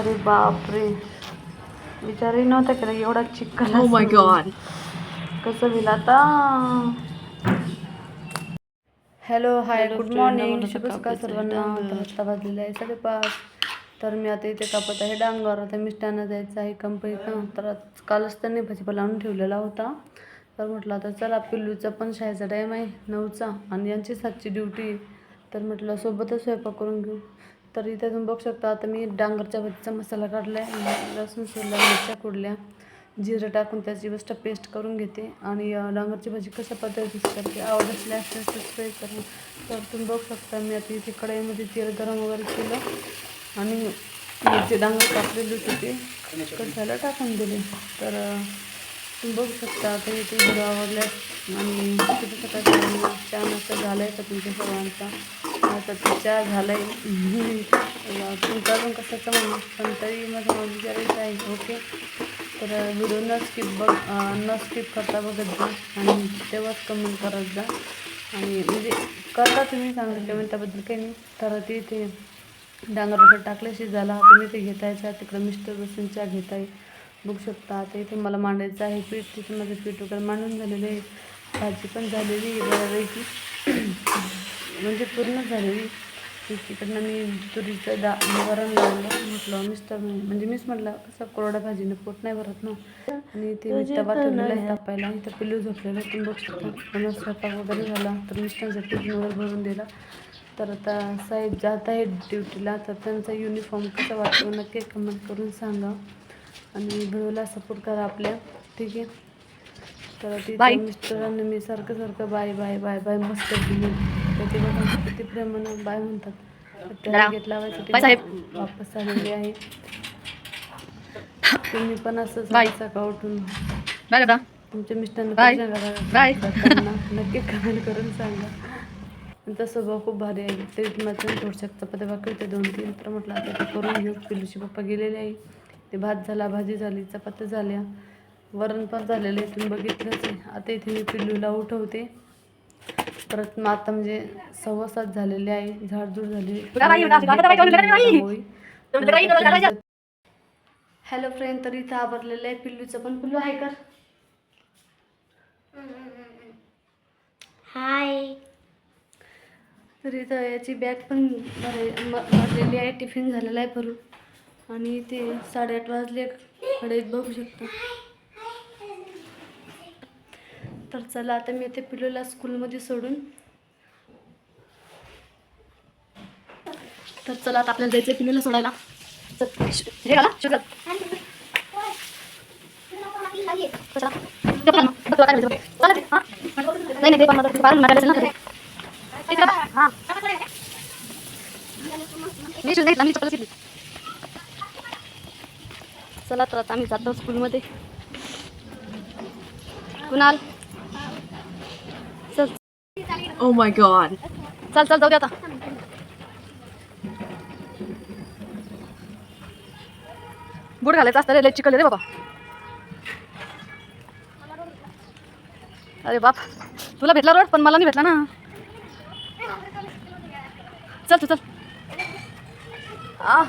अरे बापरे. विचारही नव्हता केला एवढा चिकन Oh my god. कसं होईल आता? Hello hi Hello good friend, morning आम्हाला शुभ सकाळ आहे सर्वांना. डांगर. वाजलेले आहे साडेपाच. तर मी आता इथे कापत आहे डांगर. आता मिष्टांना जायचं आहे कंपनीत ना तर आज- कालच त्यांनी भाजीपाला आणून ठेवलेला होता. तर म्हटलं आता चला पिल्लूचा पण शाळेचा टाईम आहे नऊचा. आणि यांची सातची ड्युटी तर म्हटलं सोबतच स्वयंपाक करून घेऊ. तर इथे तुम्ही बघू शकता आता मी डांगरच्या भाजीचा मसाला काढला आहे लसूण सोडला मिरच्या कुडल्या जिरं टाकून त्याची मस्त पेस्ट करून घेते. आणि डांगरची भाजी कशा पद्धतीची करते आवड असल्यास स्प्रे करून. तर तुम्ही बघू शकता मी आता इथे कढईमध्ये तेल गरम वगैरे केलं. आणि मी डांगर कापलेले होते ते. कशाला टाकून दिले? तर तुम्ही बघू शकता तर इथे व्हिडिओ आवडल्यास आणि किती सकाळचा चहा नाश्ता झाला आहे का तुमच्या सर्वांचा? आता ते चहा झाला आहे तुमचा पण कशाचा पण तरी माझं मला विचारायचं आहे ओके. तर व्हिडिओ न स्किप बघ न स्किप करता बघत जा आणि तेव्हाच कमेंट करत जा. आणि म्हणजे करता तुम्ही चांगलं कमेंट त्याबद्दल काही नाही. तर ते इथे डांगर टाकल्याशी झाला तुम्ही ते घेतायच्या तिकडं मिस्टर बसून चहा घेत बघू शकता. आता इथे मला मांडायचं आहे पीठ. तिथे माझं पीठ वगैरे मांडून झालेलं आहे. भाजी पण झालेली बऱ्यापैकी. म्हणजे पूर्ण झालेली. तिकडनं मी तुरीचं डा वरण लावलं. म्हटलं मिस्टर म्हणे- म्हणजे मीच म्हटलं कसं कोरड्या भाजीनं पोट नाही भरत ना. आणि ते मी डबा ठेवलेला आहे तापायला. आणि तर पिल्लू झोपलेलं तुम्ही बघू शकता. मला स्वयंपाक वगैरे झाला. तर मिस्टरांचा टिफिन वगैरे भरून दिला. तर आता साहेब जात आहेत ड्युटीला. तर त्यांचा युनिफॉर्म कसा वाटतो? नक्की कमेंट करून सांगा. आणि व्हिडिओला सपोर्ट करा आपल्या ठीक आहे? तर तिथे. मिस्टरांनी मी सारखं सारखं बाय बाय बाय बाय मस्त दिली. तर ते बघा किती प्रेमानं बाय म्हणतात. त्याला Bye, साहेब. वापस आलेले आहे. तुम्ही पण असं. सकाळ उठून बाय दादा. तुमच्या मिस्टरांना Bye. जाताना नक्की कमेंट करून सांगा. तसं स्वभाव खूप भारी आहे. ते माझं थोडशा चपात्या भाकरी ते दोन तीन तर म्हटलं आता ते करून घेऊ. पिलूशी पप्पा गेलेले आहे. ते भात झाला भाजी झाली चपात्या झाल्या. वरण पण झालेलं आहे तुम्ही बघितलंच आहे. आता इथे मी पिल्लूला उठवते. परत मग आता म्हणजे सव्वा सात झालेले आहे. झाडझूड झाली. हॅलो फ्रेंड तर इथं आवरलेलं आहे. पिल्लूचं पण पिल्लू आहे का? हाय तर इथं याची बॅग पण भरलेली आहे. टिफिन झालेला आहे भरून. आणि ते साडेआठ वाजले. कडेत बघू शकता. तर चला आता मी ते पिलूला स्कूलमध्ये सोडून. तर चला आता आपल्याला जायचं पिलूला सोडायला. नाही नाही मी चप्पल घेतली. चला तर आता आम्ही जातो स्कूलमध्ये. कुणाल? चल. Oh my god. चल चल जाऊ दे आता. बूट घालायचं असतं रे चिकल रे बाबा. अरे बाप. तुला भेटला रोड? पण मला नाही भेटला ना. चल तू चल. आ.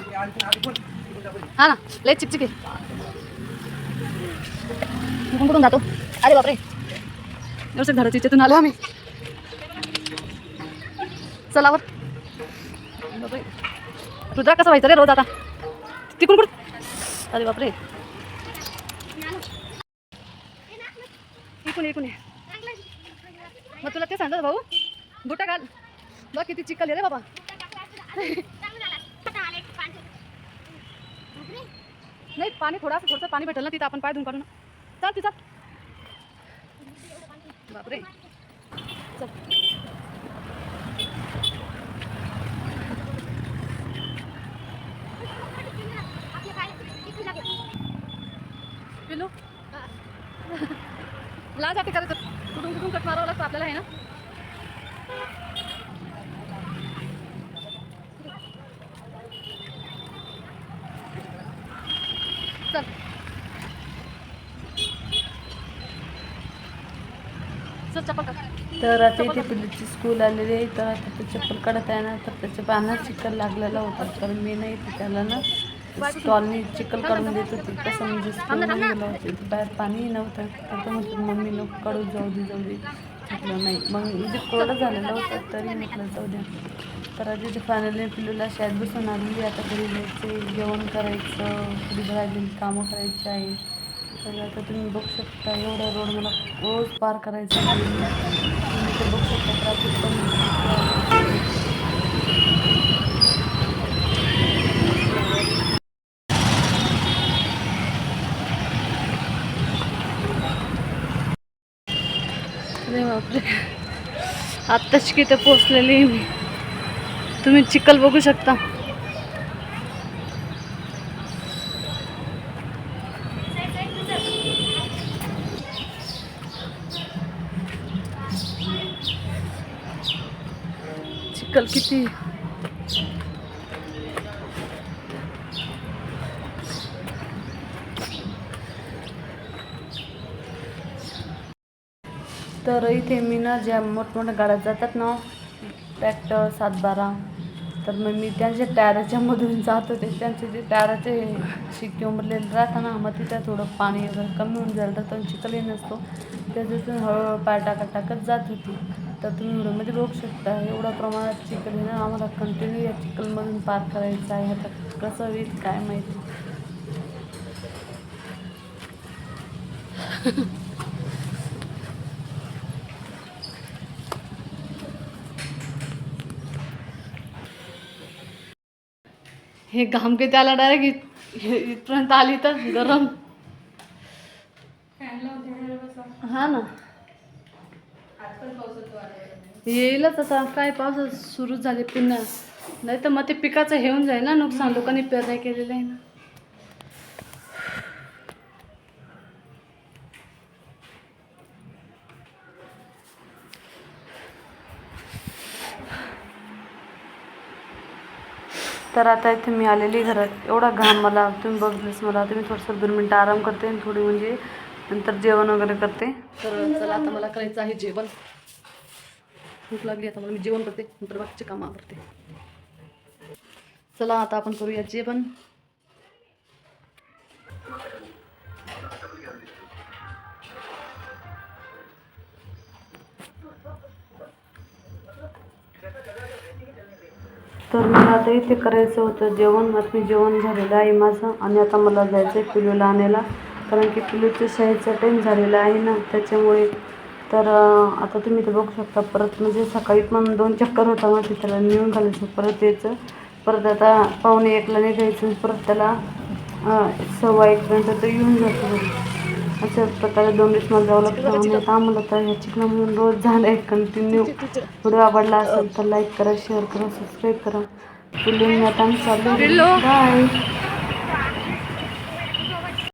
हा ना लय चिकचिक. आहे कुठून कुठून जातो? अरे बापरे. व्यवस्थित घराच्या इच्छेतून आलो आम्ही. चलावर बापरे तुझा कसं व्हायचं रे रोज आता? तिकडून कुठं अरे बापरे. इकून इकून ये. मग तुला ते सांगत भाऊ बुटा घाल. बघ किती चिकल आहे रे बाबा. नाही पाणी थोडासा थोडंसं पाणी भेटेल ना तिथं आपण पाय धुवून काढू ना. चाल तिथं. बापरे. चल. पिलू जाते करायचं कुठून कुठून कट मारावं लागतं आपल्याला आहे ना चल चल चप्पल काढ. तर आता इथे पिल्लूची स्कूल आलेली आहे. तर आता ते चप्पल काढत आहे ना तर त्याच्या पानात चिखल लागलेला होता. तर मी नाही ते त्याला ना स्टॉलनी चिखल काढून देत होती. कसं म्हणजे स्कूल गेलं होते. बाहेर पाणी नव्हतं. तर तो म्हटलं मम्मी नको काढून जाऊ दे जाऊ दे. म्हटलं नाही. मग म्हणजे कोरडं झालेलं होतं तरी म्हटलं जाऊ द्या. तर तिथे फायनली पिलूला शाळेत बसून आलेली आता घरी जायचे जेवण करायचं कधी राहिलेली कामं करायची आहे. तर आता तुम्ही बघू शकता एवढा रोड मला रोज पार करायचा बापरे. आत्ताच किती पोचलेली चिखल बघू शकता. चिखल तर इथे मी ना ज्या मोठमोठ्या गाड्या जातात ना ट्रॅक्टर सातबारा तर मग मी त्यांच्या टायराच्या मधून जात. होते त्यांचे जे टायराचे शिक्के उमरलेले राहतात ना मग तिथं थोडं पाणी वगैरे कमी होऊन जाईल तर तो चिखलही नसतो. त्याच्यातून हळूहळू पाय टाकत टाकत जात होती. तर तुम्ही व्हिडिओमध्ये बघू शकता एवढ्या प्रमाणात चिखल आहे ना आम्हाला कंटिन्यू या चिखलमधून पार करायचं आहे. आता कसं होईल काय माहिती. हे घाम किती आला डायरेक्ट इथपर्यंत आली तर गरम. हा ना. येईलच आता. काय पाऊस सुरू झाले पुन्हा. नाही तर मग ते पिकाचं घेऊन जाईल ना नुकसान. लोकांनी पेरण्या केलेलं आहे ना. तर आता इथे मी आलेली घरात. एवढा घाम मला. तुम्ही बघलेस मला. तुम्ही थोडंसं दोन मिनटं आराम करते आणि थोडी म्हणजे नंतर जेवण वगैरे करते. तर चला आता मला करायचं आहे जेवण. भूक लागली आता मला मी जेवण करते नंतर बाकीचे कामं करते चला आता आपण करूया जेवण. तर मला आता इथे करायचं होतं जेवण मग मी जेवण झालेलं आहे माझं. आणि आता मला जायचं आहे पिलूला आणायला. कारण की पिलूच्या शाळेचा टाईम झालेला आहे ना त्याच्यामुळे तर आता तुम्ही ते बघू शकता परत म्हणजे सकाळी पण दोन चक्कर होता माझं त्याला नेऊन घालायचं परत यायचं परत आता पावणे एकला निघायचं परत त्याला सव्वा एकपर्यंत तो येऊन जातो अशा प्रकारे दोन दिवस मला जावं लागतं. आणि आता आम्हाला तर ह्या चिकनामधून रोज झालं आहे कंटिन्यू व्हिडिओ आवडला असेल तर लाईक करा शेअर करा सबस्क्राईब करा. पिल्लूंनी आता आम्ही चाललो बाय